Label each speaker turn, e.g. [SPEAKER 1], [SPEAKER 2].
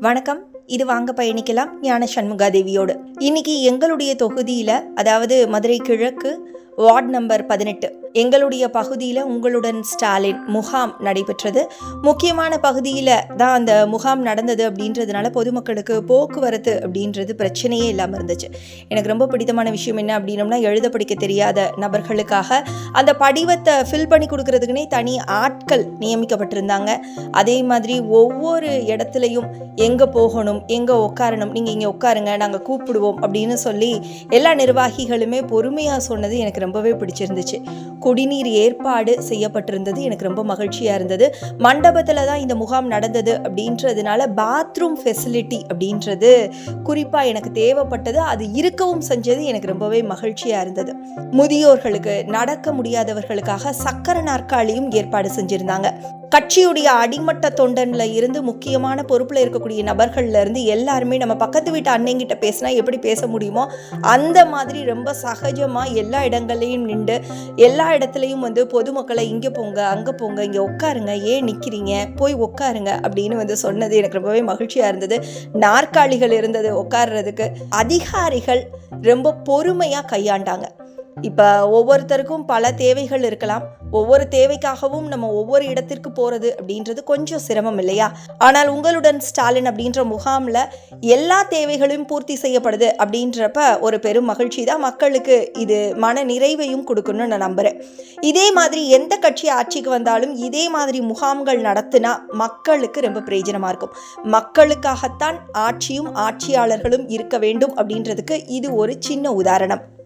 [SPEAKER 1] வணக்கம். இது வாங்க பயணிக்கலாம் ஞான சண்முகாதேவியோடு. இன்னைக்கு எங்களுடைய தொகுதியில் அதாவது மதுரை கிழக்கு வார்டு நம்பர் பதினெட்டு எங்களுடைய பகுதியில் உங்களுடன் ஸ்டாலின் முகாம் நடைபெற்றது. முக்கியமான பகுதியில் தான் அந்த முகாம் நடந்தது அப்படின்றதுனால பொதுமக்களுக்கு போக்குவரத்து அப்படின்றது பிரச்சனையே இல்லாமல் இருந்துச்சு. எனக்கு ரொம்ப பிடித்தமான விஷயம் என்ன அப்படின்னம்னா எழுத படிக்க தெரியாத நபர்களுக்காக அந்த படிவத்தை ஃபில் பண்ணி கொடுக்கறதுக்குனே தனி ஆட்கள் நியமிக்கப்பட்டிருந்தாங்க. அதே மாதிரி ஒவ்வொரு இடத்துலையும் எங்கே போகணும் எங்கே உட்காரணும் நீங்கள் இங்கே உட்காருங்க நாங்கள் கூப்பிடுவோம் அப்படின்னு சொல்லி எல்லா நிர்வாகிகளுமே பொறுமையாக சொன்னது எனக்கு ரொம்பவே பிடிச்சிருந்துச்சு. குடிநீர் ஏற்பாடு செய்யப்பட்டிருந்தது. எனக்கு ரொம்ப மகிழ்ச்சியாக இருந்தது. மண்டபத்தில் தான் இந்த முகாம் நடந்தது அப்படின்றதுனால பாத்ரூம் ஃபெசிலிட்டி அப்படின்றது குறிப்பாக எனக்கு தேவைப்பட்டது. அது இருக்கவும் செஞ்சது. எனக்கு ரொம்பவே மகிழ்ச்சியாக இருந்தது. முதியோர்களுக்கு நடக்க முடியாதவர்களுக்காக சக்கர நாற்காலியும் ஏற்பாடு செஞ்சுருந்தாங்க. கட்சியுடைய அடிமட்ட தொண்டன்ல இருந்து முக்கியமான பொறுப்பில் இருக்கக்கூடிய நபர்கள்ல இருந்து எல்லாருமே நம்ம பக்கத்து வீட்டு அன்னைங்கிட்ட பேசினா எப்படி பேச முடியுமோ அந்த மாதிரி ரொம்ப சகஜமாக எல்லா இடங்கள்லையும் நின்று எல்லா இடத்துலையும் வந்து பொதுமக்களை இங்கே போங்க அங்கே போங்க இங்கே உட்காருங்க ஏன் நிற்கிறீங்க போய் உட்காருங்க அப்படின்னு வந்து சொன்னது எனக்கு ரொம்பவே மகிழ்ச்சியாக இருந்தது. நாற்காலிகள் இருந்தது உட்கார்றதுக்கு. அதிகாரிகள் ரொம்ப பொறுமையாக கையாண்டாங்க. இப்போ ஒவ்வொருத்தருக்கும் பல தேவைகள் இருக்கலாம். ஒவ்வொரு தேவைக்காகவும் நம்ம ஒவ்வொரு இடத்திற்கு போகிறது அப்படின்றது கொஞ்சம் சிரமம் இல்லையா? ஆனால் உங்களுடன் ஸ்டாலின் அப்படின்ற முகாமில் எல்லா தேவைகளும் பூர்த்தி செய்யப்படுது அப்படின்றப்ப ஒரு பெரும் மகிழ்ச்சி தான் மக்களுக்கு இது மன நிறைவையும் கொடுக்கணும்னு நான் நம்புகிறேன் இதே மாதிரி எந்த கட்சி ஆட்சிக்கு வந்தாலும் இதே மாதிரி முகாம்கள் நடத்தினா மக்களுக்கு ரொம்ப பிரயோஜனமாக இருக்கும். மக்களுக்காகத்தான் ஆட்சியும் ஆட்சியாளர்களும் இருக்க வேண்டும் அப்படின்றதுக்கு இது ஒரு சின்ன உதாரணம்.